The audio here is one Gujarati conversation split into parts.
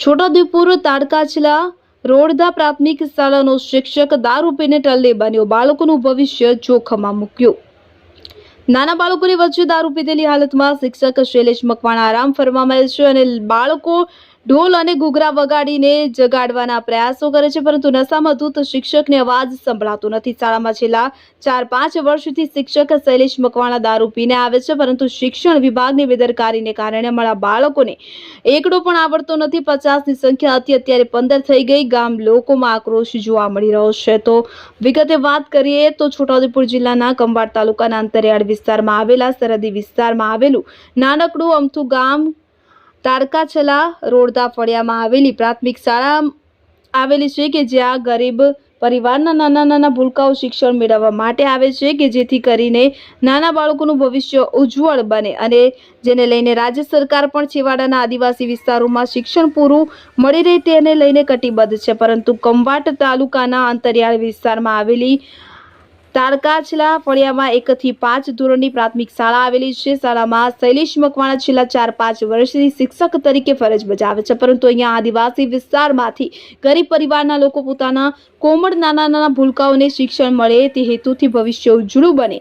છોટાઉદેપુર, તાડકાછલા રોડદા પ્રાથમિક શાળાનો શિક્ષક દારૂ પીને ટલ્લે બન્યો. બાળકોનું ભવિષ્ય જોખમમાં મૂક્યું. નાના બાળકોની વચ્ચે દારૂ પીધેલી હાલતમાં શિક્ષક શૈલેષ મકવાણા આરામ ફરવામાં છે અને બાળકો ઢોલ અને ઘૂઘરા વગાડીને જગાડવાના પ્રયાસો કરે છે, પરંતુ નશામાં ધૂત શિક્ષકને અવાજ સંભળાતો નથી. શાળામાં છેલ્લા ચાર, પાંચ વર્ષથી શિક્ષક શૈલેષ મકવાણા દારૂ પીને આવે છે, પરંતુ શિક્ષણ વિભાગની બેદરકારીને કારણે અમારા બાળકોને એકડો પણ આવડતો નથી. પચાસની સંખ્યા હતી અત્યારે પંદર થઈ ગઈ. ગામ લોકોમાં આક્રોશ જોવા મળી રહ્યો છે. તો વિગતે વાત કરીએ તો છોટાઉદેપુર જિલ્લાના કંબાડ તાલુકાના અંતરિયાળ વિસ્તારમાં આવેલા સરહદી વિસ્તારમાં આવેલું નાનકડું અમથું ગામ તારકાછલા રોડતા ફળિયામાં આવેલી પ્રાથમિક શાળા આવેલી છે કે જ્યાં ગરીબ પરિવારના નાના નાના ભૂલકાઓ શિક્ષણ મેળવવા માટે આવે છે કે જેથી કરીને નાના બાળકોનું ભવિષ્ય ઉજ્જવળ બને અને જેને લઈને રાજ્ય સરકાર પણ છેવાડાના આદિવાસી વિસ્તારોમાં શિક્ષણ પૂરું મળી રહે તેને લઈને કટિબદ્ધ છે. પરંતુ કંવાટ તાલુકાના અંતરિયાળ વિસ્તારમાં આવેલી તારકાછલા ફળિયામાં એકથી પાંચ ધોરણની પ્રાથમિક શાળા આવેલી છે. શાળામાં શૈલેષ મકવાણા છેલ્લા ચાર પાંચ વર્ષથી શિક્ષક તરીકે ફરજ બજાવે છે. પરંતુ અહીંયા આદિવાસી વિસ્તારમાંથી ગરીબ પરિવારના લોકો પોતાના કોમળ નાના નાના ભૂલકાઓને શિક્ષણ મળે તે હેતુથી ભવિષ્ય ઉજળું બને.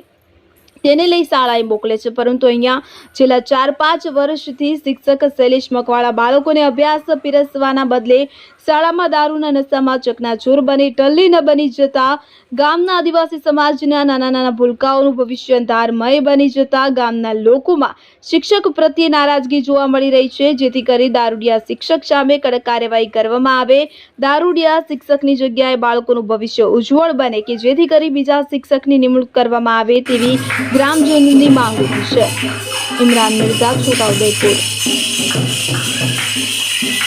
તેને લઈ શાળાએ મોકલે છે. પરંતુ અહીંયા છેલ્લા ચાર પાંચ વર્ષથી શિક્ષક શૈલેષ મકવાળા બાળકોને અભ્યાસ પીરસવાના બદલે શાળામાં દારૂના નશામાં ચકનાચૂર બની, ટલ્લી ન બની જતા ગામના આદિવાસી સમાજના નાના નાના ભૂલકાઓનું ભવિષ્ય અંધારમય બની જતા ગામના લોકોમાં શિક્ષક પ્રત્યે નારાજગી જોવા મળી રહી છે, જેથી કરી દારૂડિયા શિક્ષક સામે કડક કાર્યવાહી કરવામાં આવે. દારૂડિયા શિક્ષકની જગ્યાએ બાળકોનું ભવિષ્ય ઉજ્જવળ બને કે જેથી કરી બીજા શિક્ષકની નિમણૂક કરવામાં આવે તેવી ગ્રામજનોની માંગ છે. ઇમરાન મિર્ઝા છોટાઉદેપુર